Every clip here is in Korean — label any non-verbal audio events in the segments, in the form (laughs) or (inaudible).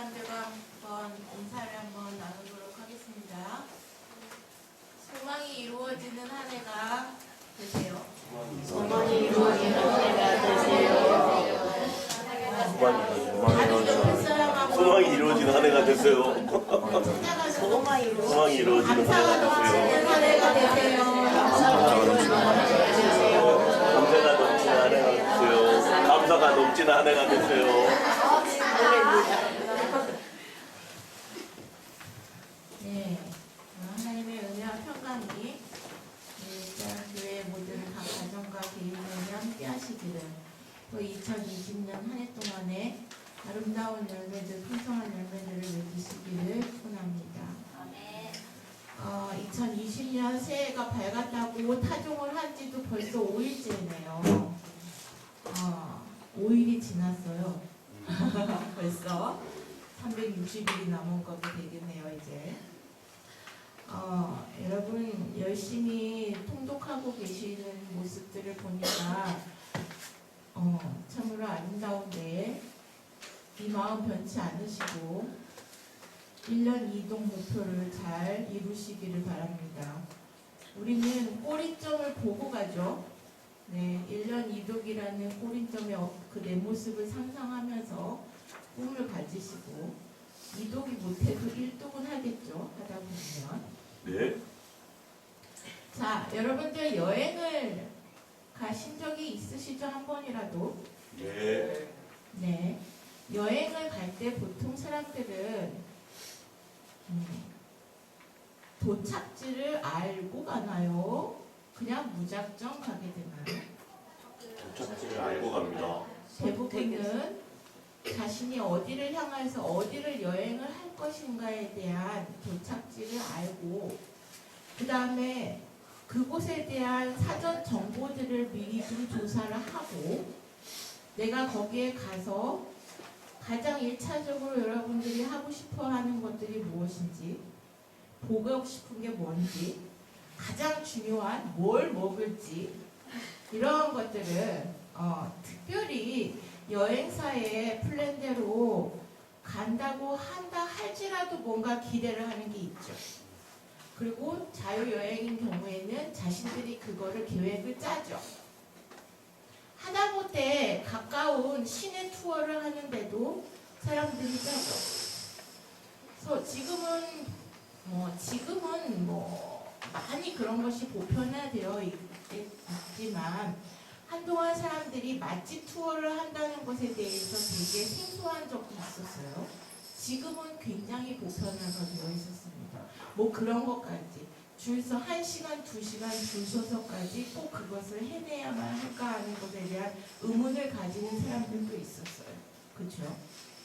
사람들과 한번 인사를 한번 나누도록 하겠습니다. 소망이 이루어지는 한 해가 되세요. 소망이 이루어지는 해가 되세요. 소망이 이루어지는 한 해가 됐어요. 찾아가서 소망이 이루어지는 소망이 이루어지는 한 감사가 해가 됐어요. 넘치는 한 해가 되세요. 감사가 넘치는 한 해가 됐어요. 감사가 넘치는 한 해가 됐어요. 네, 어, 하나님의 은혜와 평강이 일단 교회 모든 각 가정과 개인들이 함께 하시기를 또 2020년 한 해 동안에 아름다운 열매들, 풍성한 열매들을 맺으시기를 축원합니다. 어, 2020년 새해가 밝았다고 타종을 한 지도 벌써 5일째네요. 어, 5일이 지났어요. (laughs) 벌써 360일이 남은 것도 되겠네요, 이제. 어, 여러분 열심히 통독하고 계시는 모습들을 보니까 어, 참으로 아름다운데 이 마음 변치 않으시고 1년 이동 목표를 잘 이루시기를 바랍니다. 우리는 꼬리점을 보고 가죠. 네, 1년 이독이라는 꼬리점의 그 내 모습을 상상하면서 꿈을 가지시고 이독이 못해도 1독은 하겠죠. 하다 보면. 네. 자, 여러분들 여행을 가신 적이 있으시죠? 한 번이라도? 네. 네. 여행을 갈 때 보통 사람들은 음, 도착지를 알고 가나요? 그냥 무작정 가게 되나요? 도착지를 알고 갑니다. 대부분은 자신이 어디를 향해서 어디를 여행을 할 것인가에 대한 도착지를 알고 그 다음에 그곳에 대한 사전 정보들을 미리 좀 조사를 하고 내가 거기에 가서 가장 일차적으로 여러분들이 하고 싶어 하는 것들이 무엇인지 보고 싶은 게 뭔지 가장 중요한 뭘 먹을지 이런 것들을 어, 특별히 여행사의 플랜대로 간다고 한다 할지라도 뭔가 기대를 하는 게 있죠. 그리고 자유여행인 경우에는 자신들이 그거를 계획을 짜죠. 하다못해 가까운 시내 투어를 하는데도 사람들이 짜죠. 그래서 지금은 뭐 지금은 뭐 많이 그런 것이 보편화되어 있- 있지만 한동안 사람들이 맛집 투어를 한다는 것에 대해서 되게 생소한 적이 있었어요. 지금은 굉장히 보편화가 되어 있었습니다. 뭐 그런 것까지 줄서 1시간, 2시간 줄 서서까지 꼭 그것을 해내야만 할까 하는 것에 대한 의문을 가지는 사람들도 있었어요. 그렇죠?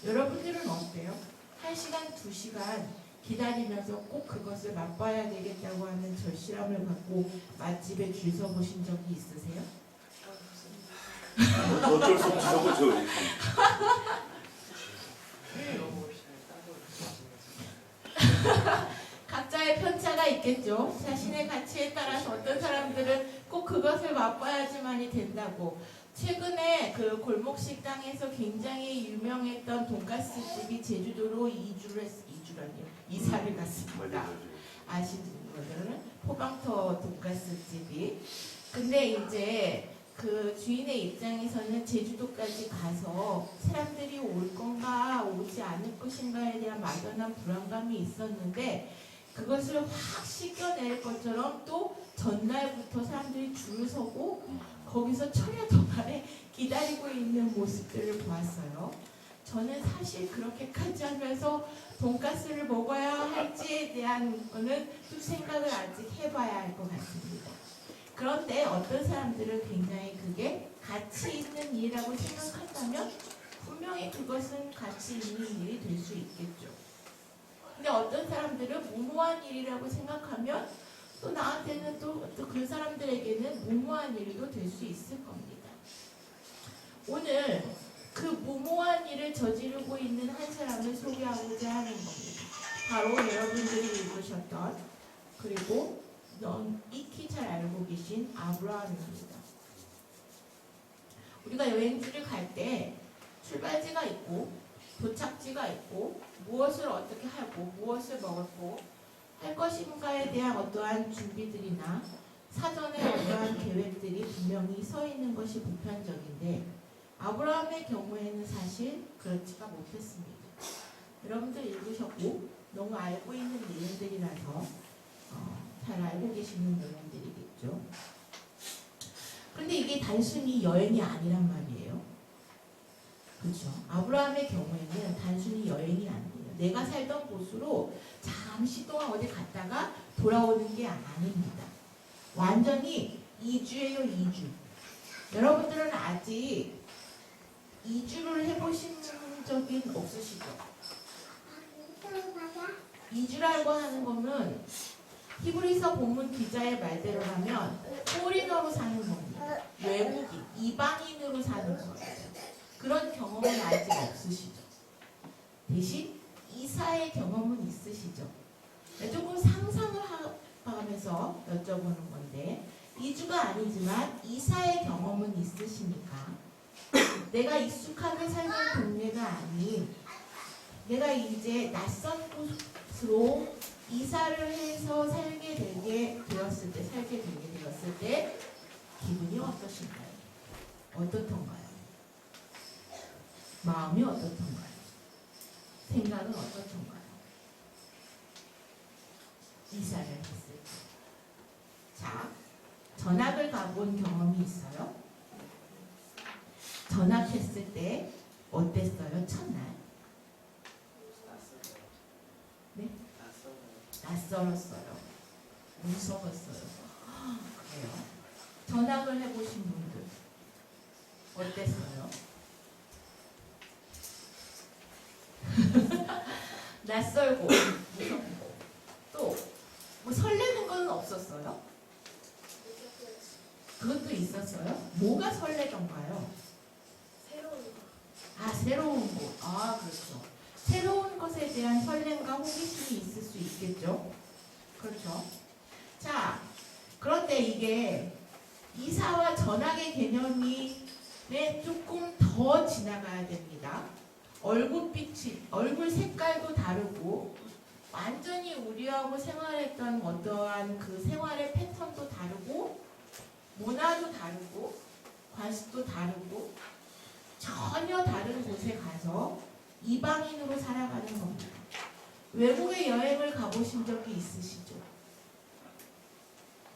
여러분들은 어때요? 1시간, 2시간 기다리면서 꼭 그것을 맛봐야 되겠다고 하는 절실함을 갖고 맛집에 줄 서 보신 적이 있으세요? 어쩔 수 없이. (laughs) 각자의 편차가 있겠죠. 자신의 가치에 따라서 어떤 사람들은 꼭 그것을 맛봐야지만이 된다고. 최근에 그 골목 식당에서 굉장히 유명했던 돈가스 집이 제주도로 이주를 했, 이주라니요. 이사를 갔습니다. 맞아요. 아시는 분들은 포방터 돈가스 집이. 근데 이제 그 주인의 입장에서는 제주도까지 가서 사람들이 올 건가 오지 않을 것인가에 대한 막연한 불안감이 있었는데 그것을 확 씻겨낼 것처럼 또 전날부터 사람들이 줄을 서고 거기서 철야 동안에 기다리고 있는 모습들을 보았어요. 저는 사실 그렇게까지 하면서 돈가스를 먹어야 할지에 대한 거는 좀 생각을 아직 해봐야 할 것 같습니다. 그런데 어떤 사람들은 굉장히 그게 가치 있는 일이라고 생각한다면 분명히 그것은 가치 있는 일이 될 수 있겠죠. 근데 어떤 사람들은 무모한 일이라고 생각하면 또 나한테는 또 그 사람들에게는 무모한 일도 될 수 있을 겁니다. 오늘 그 무모한 일을 저지르고 있는 한 사람을 소개하고자 하는 겁니다. 바로 여러분들이 읽으셨던 그리고 넌 익히 잘 알고 계신 아브라함입니다. 우리가 여행지를 갈 때 출발지가 있고 도착지가 있고 무엇을 어떻게 하고 무엇을 먹었고 할 것인가에 대한 어떠한 준비들이나 사전에 어떠한 계획들이 분명히 서 있는 것이 보편적인데 아브라함의 경우에는 사실 그렇지가 못했습니다. 여러분들 읽으셨고 너무 알고 있는 내용들이라서 어, 잘 알고 계시는 내용들이겠죠. 근데 이게 단순히 여행이 아니란 말이에요. 그렇죠. 아브라함의 경우에는 단순히 여행이 아니에요. 내가 살던 곳으로 잠시 동안 어디 갔다가 돌아오는 게 아닙니다. 완전히 이주예요, 이주. 여러분들은 아직 이주를 해보신 적이 없으시죠? 이주라고 하는 거는 히브리서 본문 기자의 말대로 하면 포리너로 사는 겁니다. 외국인, 이방인으로 사는 거예요. 그런 경험은 아직 없으시죠. 대신 이사의 경험은 있으시죠. 네, 조금 상상을 하- 하면서 여쭤보는 건데 이주가 아니지만 이사의 경험은 있으시니까 내가 익숙하게 살던 동네가 아닌 내가 이제 낯선 곳으로 이사를 해서 살게 되게 되었을 때 살게 되게 되었을 때 기분이 어떠신가요? 어떻던가요? 마음이 어떻던가요? 생각은 어떻던가요? 이사를 했을 때. 자, 전학을 가본 경험이 있어요? 전학했을 때 어땠어요? 첫날? 네? 낯설었어요. 무서웠어요. (gasps) 그래요. 전학을 해보신 분들 어땠어요? 낯설고 무섭고 또 뭐 설레는 건 없었어요? 그것도 있었어요? 뭐가 설레던가요? 새로운 거. 아 새로운 곳. 아 그렇죠. 새로운 것에 대한 설렘과 호기심이 있을 수 있겠죠. 그렇죠. 자 그런데 이게 이사와 전학의 개념이 네, 조금 더 지나가야 됩니다. 얼굴빛이 얼굴 색깔도 다르고 완전히 우리하고 생활했던 어떠한 그 생활의 패턴도 다르고 문화도 다르고 관습도 다르고 전혀 다른 곳에 가서 이방인으로 살아가는 겁니다. 외국에 여행을 가보신 적이 있으시죠?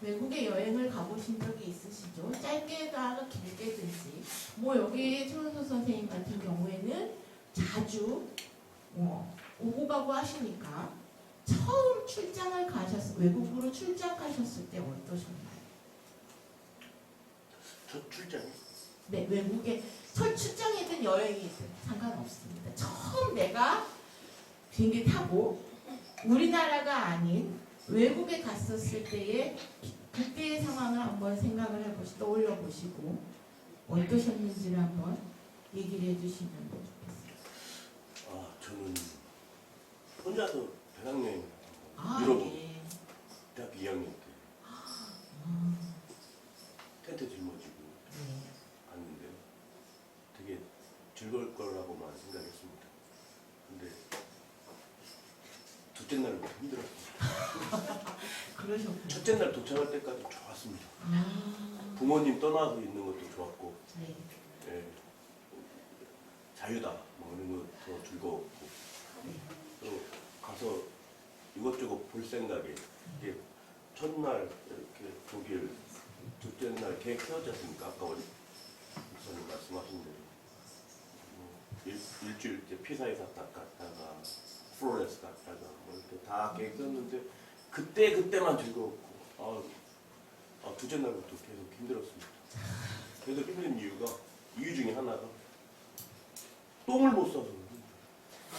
외국에 여행을 가보신 적이 있으시죠? 짧게가 길게든지 뭐 여기 최은수 선생님 같은 경우에는 자주 뭐 오고 가고 하시니까 처음 출장을 가셨 외국으로 출장 가셨을 때 어떠셨나요? 첫 출장이 네, 외국에 첫 출장이든 여행이든 상관없습니다. 처음 내가 비행기 타고 우리나라가 아닌 외국에 갔었을 때의 그때의 상황을 한번 생각을 해보시, 떠올려 보시고 어떠셨는지를 한번 얘기를 해주시면 저는 혼자서 배낭여행 아, 유럽 예. 대학 2학년 때 아, 텐트 짊어지고 네. 갔는데요. 되게 즐거울 거라고만 생각했습니다. 근데 둘째 날부터 힘들었어요. (laughs) 그러셨군요. 첫째 날 도착할 때까지 좋았습니다. 아, 부모님 떠나서 있는 것도 좋았고 네. 예, 자유다 뭐 이런 것도 즐거웠고 또 가서 이것저것 볼 생각에 이게 첫날 이렇게 독일 둘째 날 계획 세웠지 않습니까? 아까 원 목사님 말씀하신 대로 뭐 일, 일주일 이제 피사에서 딱 갔다가 플로렌스 갔다가 뭐 이렇게 다 계획 세웠는데 그때 그때만 즐거웠고 아, 아 둘째 날부터 계속 힘들었습니다. 계속 힘든 이유가 이유 중에 하나가 똥을 못 싸서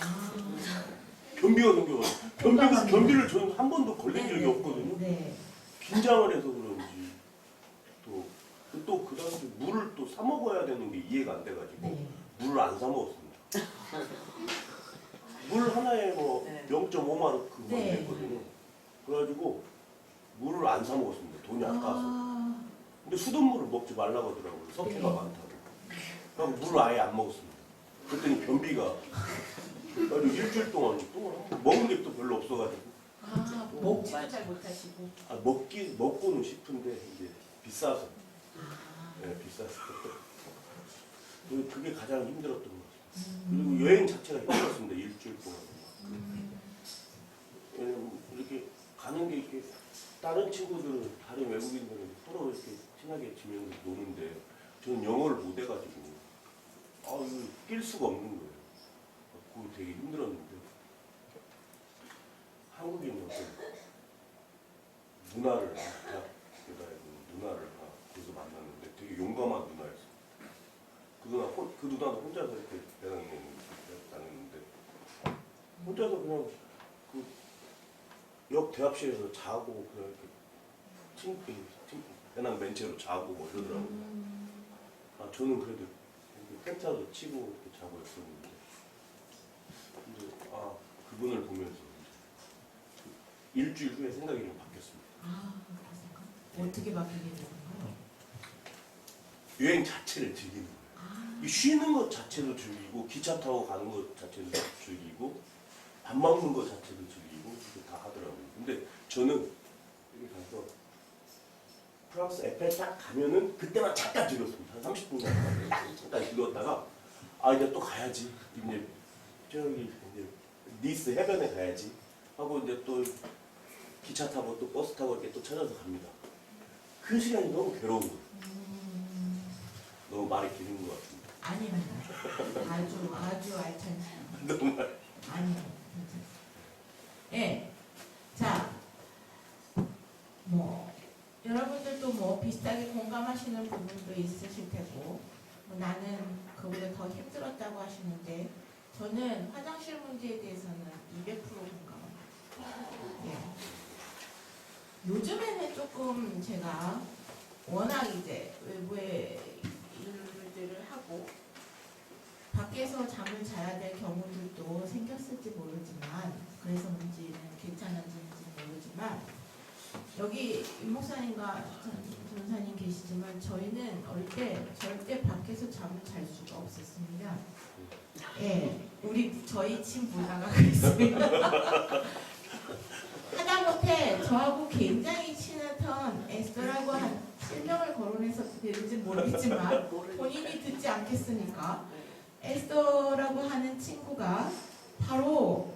아, 변비가 생겨 변비가 변비를 저는 한 번도 걸린 적이 네, 없거든요. 네. 긴장을 해서 그런지 또또 그 당시 물을 또 사 먹어야 되는 게 이해가 안 돼가지고 네. 물을 안 사 먹었습니다. (laughs) 물 하나에 뭐 네. 0.5마르크만 네. 냈거든요. 그래가지고 물을 안 사 먹었습니다. 돈이 아까워서. 아, 근데 수돗물을 먹지 말라고 하더라고요. 석회가 네. 많다고. 그럼 물을 아예 안 먹었습니다. 그랬더니 변비가 아주 일주일 동안 똥을 한 번- 먹은 게또 별로 없어가지고 아, 먹지도 잘 못하시고. 아, 먹기 먹고는 싶은데 이제 비싸서 아, 네, 비싸서 그- 그게 가장 힘들었던 것 같아요. 음. 그리고 여행 자체가 힘들었습니다 일주일 동안. 음. 왜냐면 이렇게 가는 게 이렇게 다른 친구들은 다른 외국인들은 서로 이렇게 친하게 지면서 노는데 저는 영어를 못 해가지고 아 이거 낄 수가 없는 거예요. 그거 되게 힘들었는데 한국인 어떤 누나를 대학교다 누나를 아, 거기서 만났는데 되게 용감한 누나였어요. 그 누나 혼- 그 누나는 혼자서 이렇게 배낭여행 다녔는데 혼자서 그냥 역 대합실에서 자고 그냥 이렇게 침, 침, 배낭 벤치로 자고 뭐 이러더라고요. 음. 아 저는 그래도 텐트라도 치고 이렇게 자고 있었는데 근데 아 그분을 보면서 이제 일주일 후에 생각이 좀 바뀌었습니다. 아? 어떻게 바뀌게 되는가요? 여행 자체를 즐기는 거예요. 아, 이 쉬는 것 자체도 즐기고 기차 타고 가는 것 자체도 즐기고 밥 먹는 것 자체도 즐기고 다 하더라고요. 근데 저는 여기 가서 프랑스 에펠 딱 가면은 그때만 잠깐 즐겼습니다. 한 30분 정도 잠깐 즐겼다가 아 이제 또 가야지. 이제 저기 이제 니스 해변에 가야지 하고 이제 또 기차 타고 또 버스 타고 이렇게 또 찾아서 갑니다. 그 시간이 너무 괴로운 거예요. 음, 너무 말이 기는 것 같습니다. 아닙니다. 아주 아주 알찬 시간. (laughs) 너무 말. 아니요. 예. 자, 뭐 여러분들도 뭐 비슷하게 공감하시는 부분도 있으실 테고 뭐 나는 그보다 더 힘들었다고 하시는데 저는 화장실 문제에 대해서는 200% 공감합니다. 예. 요즘에는 조금 제가 워낙 이제 외부에 일들을 하고 밖에서 잠을 자야 될 경우들도 생겼을지 모르지만 그래서인지는 괜찮은지는 모르지만 여기 임 목사님과 전- 전사님 계시지만 저희는 어릴 때 절대 밖에서 잠을 잘 수가 없었습니다. 예, 우리 저희 친 문화가 그랬습니다. (laughs) 하다못해 저하고 굉장히 친했던 에스더라고 한 실명을 거론해서 되는지 모르겠지만 (laughs) 본인이 듣지 않겠으니까 에스더라고 하는 친구가 바로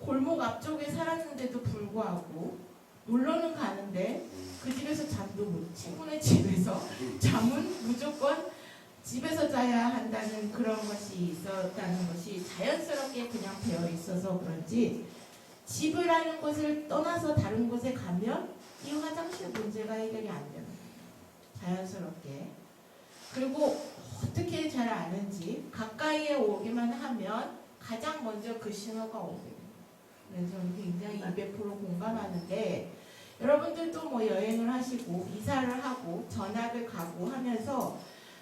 골목 앞쪽에 살았는데도 불구하고 놀러는 가는데 그 집에서 잠도 못 친구네 집에서 잠은 무조건 집에서 자야 한다는 그런 것이 있었다는 것이 자연스럽게 그냥 되어 있어서 그런지 집을 하는 곳을 떠나서 다른 곳에 가면 이 화장실 문제가 해결이 안 되는. 자연스럽게. 그리고 어떻게 잘 아는지 가까이에 오기만 하면 가장 먼저 그 신호가 오게 돼요. 그래서 저는 굉장히 200% 공감하는데 여러분들도 뭐 여행을 하시고 이사를 하고 전학을 가고 하면서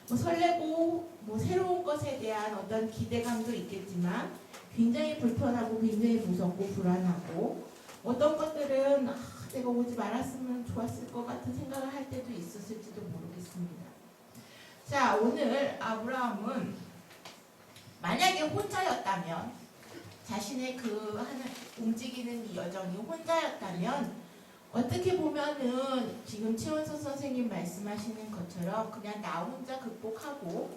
뭐 설레고 뭐 새로운 것에 대한 어떤 기대감도 있겠지만 굉장히 불편하고 굉장히 무섭고 불안하고 어떤 것들은 아, 내가 오지 말았으면 좋았을 것 같은 생각을 할 때도 있었을지도 모르겠습니다. 자 오늘 아브라함은 만약에 혼자였다면 자신의 그 하는 움직이는 이 여정이 혼자였다면 어떻게 보면은 지금 최원석 선생님 말씀하시는 것처럼 그냥 나 혼자 극복하고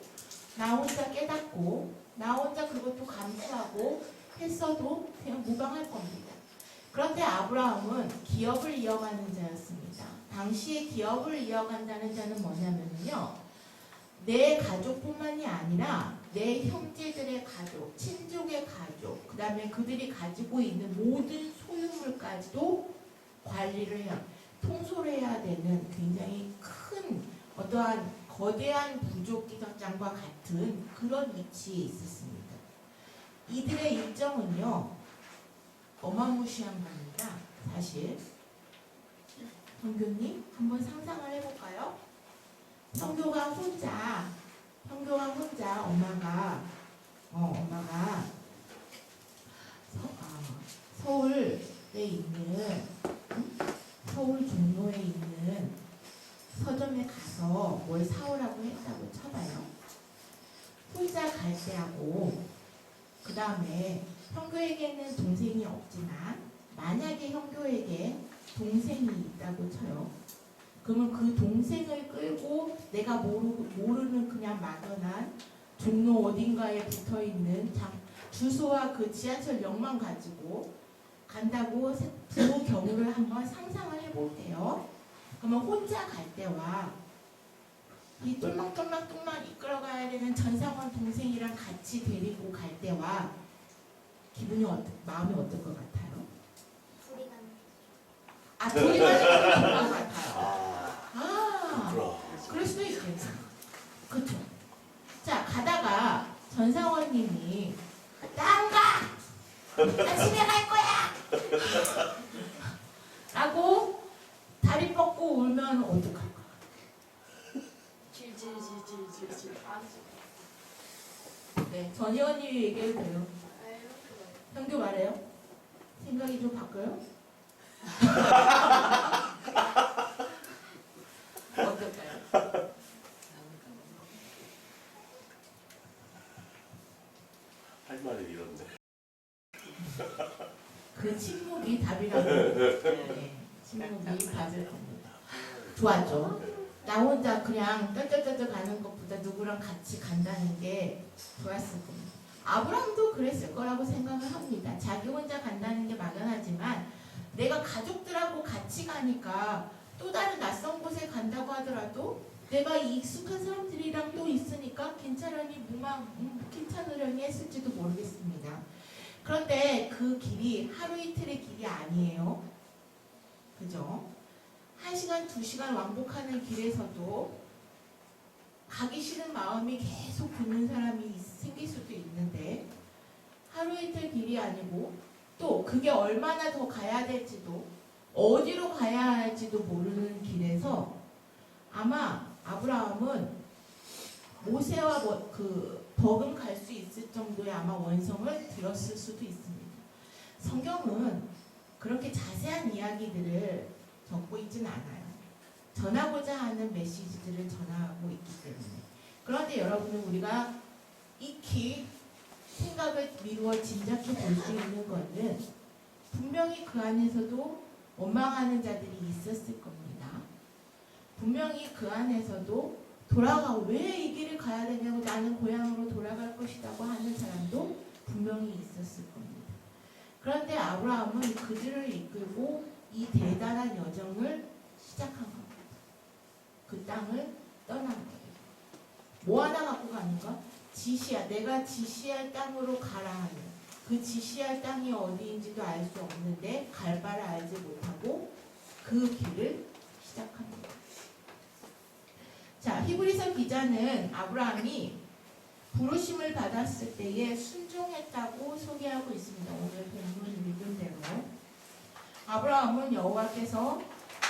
나 혼자 깨닫고 나 혼자 그것도 감수하고 했어도 그냥 무방할 겁니다. 그런데 아브라함은 기업을 이어가는 자였습니다. 당시에 기업을 이어간다는 자는 뭐냐면요. 내 가족뿐만이 아니라 내 형제들의 가족, 친족의 가족, 그 다음에 그들이 가지고 있는 모든 소유물까지도 관리를 해야, 통솔 해야 되는 굉장히 큰 어떠한 거대한 부족 기관장과 같은 그런 위치에 있었습니다. 이들의 일정은요, 어마무시한 겁니다. 사실. 성교님, 한번 상상을 해볼까요? 성교가 혼자, 성교가 혼자 엄마가, 어, 엄마가 서, 아, 서울에 있는, 음? 서울 종로에 있는 서점에 가서 뭘 사오라고 했다고 쳐봐요. 혼자 갈 때하고 그 다음에 형교에게는 동생이 없지만 만약에 형교에게 동생이 있다고 쳐요. 그러면 그 동생을 끌고 내가 모르, 모르는 그냥 막연한 종로 어딘가에 붙어 있는 주소와 그 지하철역만 가지고 간다고 세- 두 경우를 한번 상상을 해볼게요. 그러면 혼자 갈 때와 이 똘망똘망똘망 이끌어가야 되는 전상원 동생이랑 같이 데리고 갈 때와 기분이 어떠, 마음이 어떨 것 같아요? 불이 나는 아 둘이 가는 것 같아요. 아, 아. 그럴 수도 있겠네. 그렇죠. 자 가다가 전상원님이 나안 가. 나 집에 갈 거야. 라고 울면 어떡할까? 질질질질질질 네, 전희원님 얘기해도 돼요. 형도 말해요. 생각이 좀 바뀌어요? (laughs) 어떨까요? 할 말을 잃었네. 그 침묵이 답이라고. 네, 침묵이 답일 겁니다. 좋았죠? 나 혼자 그냥 떨떨떨떨 가는 것보다 누구랑 같이 간다는 게 좋았을 겁니다. 아브라함도 그랬을 거라고 생각을 합니다. 자기 혼자 간다는 게 막연하지만 내가 가족들하고 같이 가니까 또 다른 낯선 곳에 간다고 하더라도 내가 이 익숙한 사람들이랑 또 있으니까 괜찮으니 무마 음, 괜찮으려니 했을지도 모르겠습니다. 그런데 그 길이 하루 이틀의 길이 아니에요. 그죠? 한 시간, 두 시간 왕복하는 길에서도 가기 싫은 마음이 계속 드는 사람이 있- 생길 수도 있는데 하루 이틀 길이 아니고 또 그게 얼마나 더 가야 될지도 어디로 가야 할지도 모르는 길에서 아마 아브라함은 모세와 뭐- 그 버금 갈 수 있을 정도의 아마 원성을 들었을 수도 있습니다. 성경은 그렇게 자세한 이야기들을 적고 있지는 않아요. 전하고자 하는 메시지들을 전하고 있기 때문에. 그런데 여러분은 우리가 익히 생각을 미루어 짐작해 볼 수 있는 것은 분명히 그 안에서도 원망하는 자들이 있었을 겁니다. 분명히 그 안에서도 돌아가 왜 이 길을 가야 되냐고 나는 고향으로 돌아갈 것이라고 하는 사람도 분명히 있었을 겁니다. 그런데 아브라함은 그들을 이끌고 이 대단한 여정을 시작한 겁니다. 그 땅을 떠난 거예요. 뭐 하나 갖고 가는 가? 지시야. 내가 지시할 땅으로 가라 하는. 그 지시할 땅이 어디인지도 알 수 없는데 갈 바를 알지 못하고 그 길을 시작합니다. 자, 히브리서 기자는 아브라함이 부르심을 받았을 때에 순종했다고 소개하고 있습니다. 오늘 본문 읽은 대로. 아브라함은 여호와께서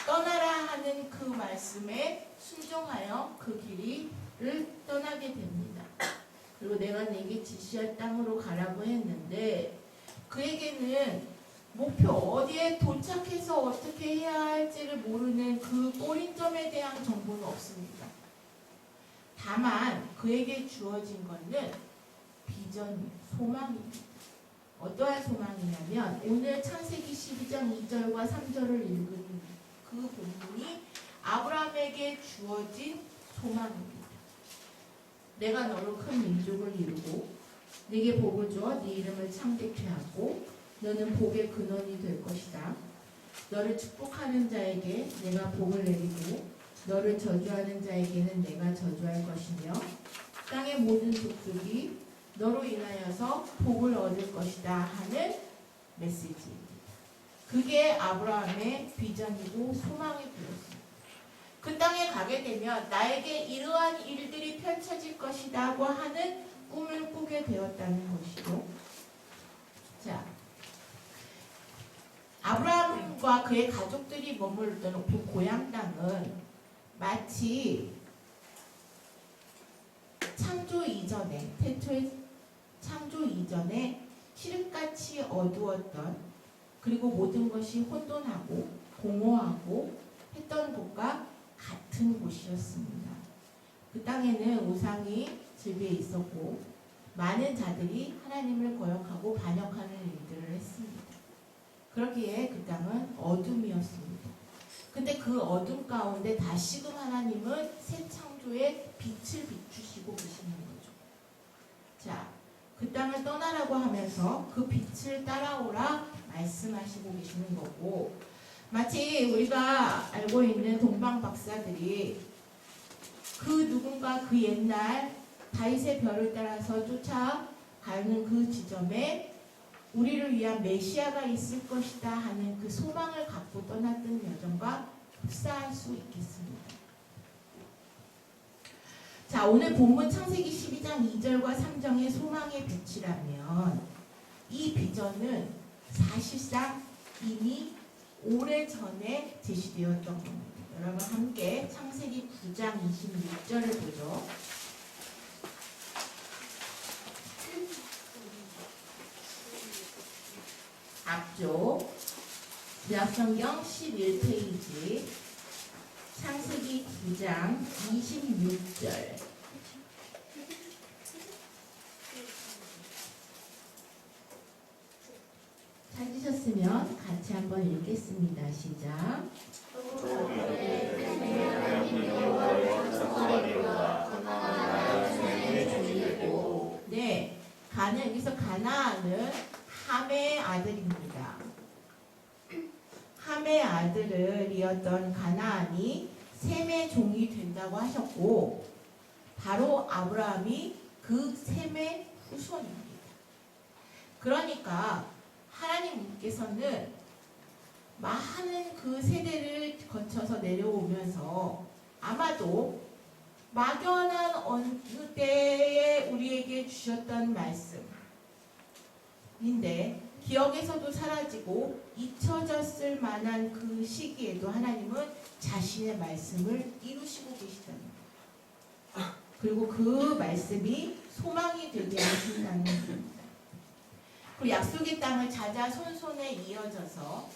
떠나라 하는 그 말씀에 순종하여 그 길을 떠나게 됩니다. 그리고 내가 내게 지시할 땅으로 가라고 했는데 그에게는 목표 어디에 도착해서 어떻게 해야 할지를 모르는 그 꼬린점에 대한 정보는 없습니다. 다만 그에게 주어진 것은 비전, 소망입니다. 어떠한 소망이냐면 오늘 창세기 12장 2절과 3절을 읽은 그 본문이 아브라함에게 주어진 소망입니다. 내가 너로 큰 민족을 이루고 네게 복을 주어 네 이름을 창대케 하고 너는 복의 근원이 될 것이다. 너를 축복하는 자에게 내가 복을 내리고 너를 저주하는 자에게는 내가 저주할 것이며 땅의 모든 족속이 너로 인하여서 복을 얻을 것이다 하는 메시지입니다. 그게 아브라함의 비전이고 소망이 되었습니다. 그 땅에 가게 되면 나에게 이러한 일들이 펼쳐질 것이다고 하는 꿈을 꾸게 되었다는 것이고 자 아브라함과 그의 가족들이 머물던 그 고향 땅은 마치 창조 이전에 태초의 창조 이전에 칠흑같이 어두웠던 그리고 모든 것이 혼돈하고 공허하고 했던 곳과 같은 곳이었습니다. 그 땅에는 우상이 즐비해 있었고 많은 자들이 하나님을 거역하고 반역하는 일들을 했습니다. 그러기에 그 땅은 어둠이었습니다. 근데 그 어둠 가운데 다시금 하나님은 새 창조의 빛을 비추시고 계시는 거죠. 자, 그 땅을 떠나라고 하면서 그 빛을 따라오라 말씀하시고 계시는 거고 마치 우리가 알고 있는 동방 박사들이 그 누군가 그 옛날 다윗의 별을 따라서 쫓아가는 그 지점에 우리를 위한 메시아가 있을 것이다 하는 그 소망을 갖고 떠났던 여정과 흡사할 수 있겠습니다. 자, 오늘 본문 창세기 12장 2절과 3절의 소망의 빛이라면 이 비전은 사실상 이미 오래 전에 제시되었던 겁니다. 여러분 함께 창세기 9장 26절을 보죠. 앞쪽 구약성경 11페이지 창세기 9장 26절 찾으셨으면 같이 한번 읽겠습니다. 시작. 네, 가는 여기서 가나안은 함의 아들입니다. 함의 아들을이었던 가나안이 셈의 종이 된다고 하셨고 바로 아브라함이 그 셈의 후손입니다. 그러니까 하나님께서는 많은 그 세대를 거쳐서 내려오면서 아마도 막연한 어느 때에 우리에게 주셨던 말씀인데 기억에서도 사라지고 잊혀졌을 만한 그 시기에도 하나님은 자신의 말씀을 이루시고 계시다는 거예요. 그리고 그 말씀이 소망이 되게 하신다는 겁니다. 그리고 약속의 땅을 자자 손손에 이어져서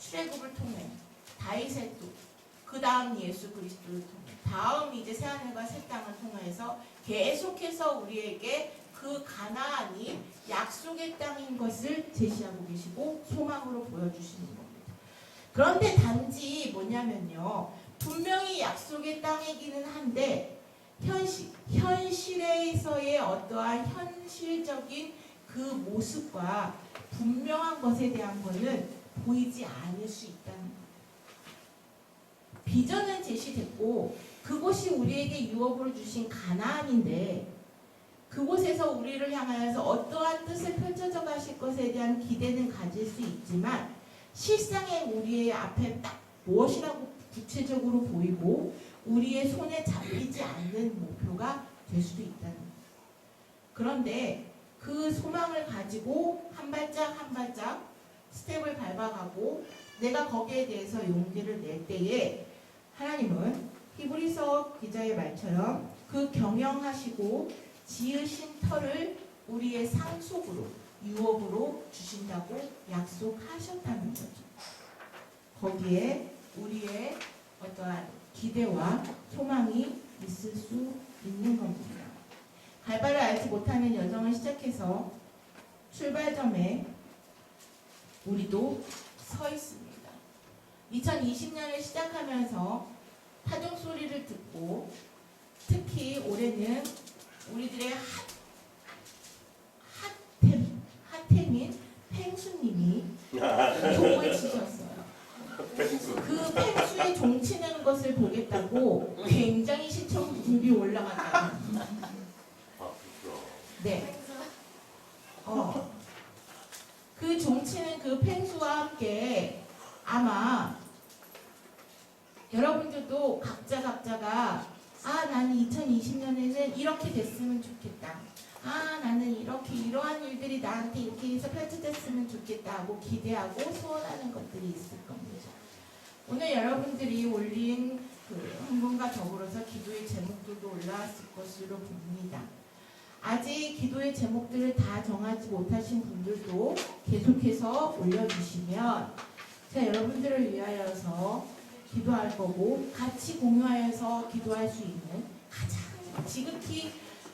출애굽을 통해 다윗의 또그 다음 예수 그리스도를 통해 다음 이제 새하늘과 새 땅을 통해서 계속해서 우리에게 그 가나안이 약속의 땅인 것을 제시하고 계시고 소망으로 보여주시는 겁니다. 그런데 단지 뭐냐면요. 분명히 약속의 땅이기는 한데 현실, 현실에서의 어떠한 현실적인 그 모습과 분명한 것에 대한 것은 보이지 않을 수 있다는 것. 비전은 제시됐고 그곳이 우리에게 유업으로 주신 가나안인데 그곳에서 우리를 향하여서 어떠한 뜻을 펼쳐져 가실 것에 대한 기대는 가질 수 있지만 실상에 우리의 앞에 딱 무엇이라고 구체적으로 보이고 우리의 손에 잡히지 않는 목표가 될 수도 있다는 거예요. 그런데 그 소망을 가지고 한 발짝 한 발짝 스텝을 밟아가고 내가 거기에 대해서 용기를 낼 때에 하나님은 히브리서 기자의 말처럼 그 경영하시고 지으신 터를 우리의 상속으로 유업으로 주신다고 약속하셨다는 거죠. 거기에 우리의 어떠한 기대와 소망이 있을 수 있는 겁니다. 갈바를 알지 못하는 여정을 시작해서 출발점에 우리도 서 있습니다. 2020년을 시작하면서 파동 소리를 듣고 특히 올해는 우리들의 핫, 핫템, 핫템인 펭수님이 종을 치셨어요. 그 펭수의 종 치는 것을 보겠다고 굉장히 시청률이 올라갔다. 아, 그렇구나. 네. 어. 그 종치는 그 펭수와 함께 아마 여러분들도 각자 각자가 아 나는 2020년에는 이렇게 됐으면 좋겠다. 아 나는 이렇게 이러한 일들이 나한테 이렇게 해서 펼쳐졌으면 좋겠다 하고 기대하고 소원하는 것들이 있을 겁니다. 오늘 여러분들이 올린 그 헌금과 더불어서 기도의 제목들도 올라왔을 것으로 봅니다. 아직 기도의 제목들을 다 정하지 못하신 분들도 계속해서 올려주시면 제가 여러분들을 위하여서 기도할 거고 같이 공유하여서 기도할 수 있는 가장 지극히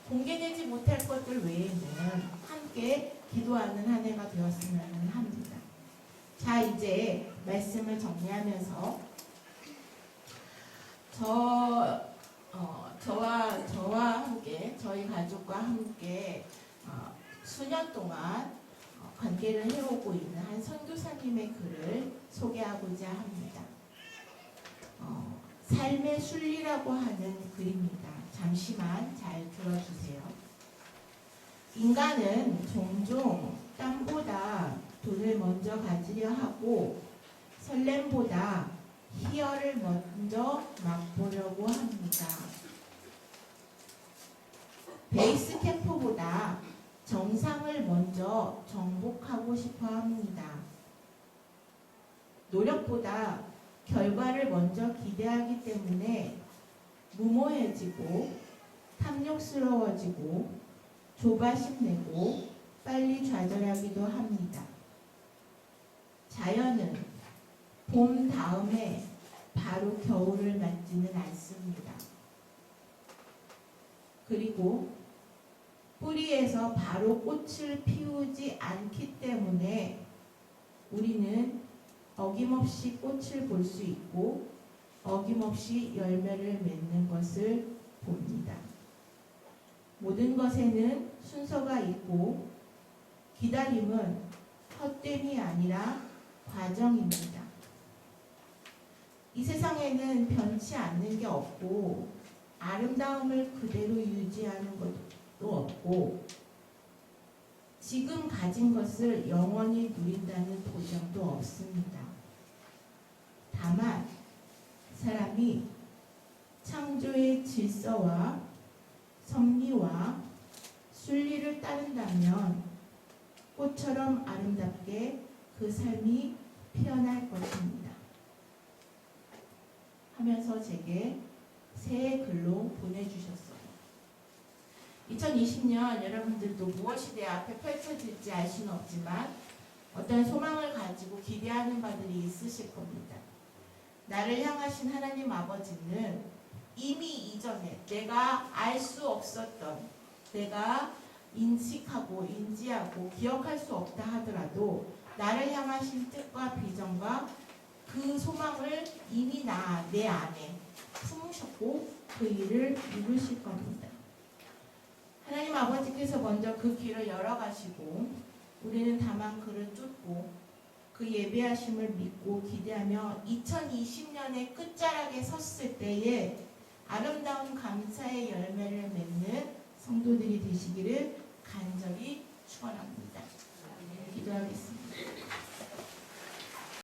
공개되지 못할 것들 외에는 함께 기도하는 한 해가 되었으면 합니다. 자, 이제 말씀을 정리하면서 저 어, 저와 저와 함께 저희 가족과 함께 어, 수년 동안 어, 관계를 해오고 있는 한 선교사님의 글을 소개하고자 합니다. 어, 삶의 순리라고 하는 글입니다. 잠시만 잘 들어주세요. 인간은 종종 땀보다 돈을 먼저 가지려 하고 설렘보다 희열을 먼저 맛보려고 합니다. 베이스 캠프보다 정상을 먼저 정복하고 싶어 합니다. 노력보다 결과를 먼저 기대하기 때문에 무모해지고 탐욕스러워지고 조바심 내고 빨리 좌절하기도 합니다. 자연은 봄 다음에 바로 겨울을 맞지는 않습니다. 그리고 뿌리에서 바로 꽃을 피우지 않기 때문에 우리는 어김없이 꽃을 볼 수 있고 어김없이 열매를 맺는 것을 봅니다. 모든 것에는 순서가 있고 기다림은 헛됨이 아니라 과정입니다. 이 세상에는 변치 않는 게 없고 아름다움을 그대로 유지하는 것도 없고 지금 가진 것을 영원히 누린다는 보장도 없습니다. 다만 사람이 창조의 질서와 섭리와 순리를 따른다면 꽃처럼 아름답게 그 삶이 피어날 것입니다. 하면서 제게 새 글로 보내주셨어요. 2020년 여러분들도 무엇이 내 앞에 펼쳐질지 알 수는 없지만 어떤 소망을 가지고 기대하는 바들이 있으실 겁니다. 나를 향하신 하나님 아버지는 이미 이전에 내가 알 수 없었던 내가 인식하고 인지하고 기억할 수 없다 하더라도 나를 향하신 뜻과 비전과 그 소망을 이미 나 내 안에 품으셨고 그 일을 이루실 겁니다. 하나님 아버지께서 먼저 그 길을 열어가시고 우리는 다만 그를 쫓고 그 예배하심을 믿고 기대하며 2020년의 끝자락에 섰을 때에 아름다운 감사의 열매를 맺는 성도들이 되시기를 간절히 축원합니다. 기도하겠습니다.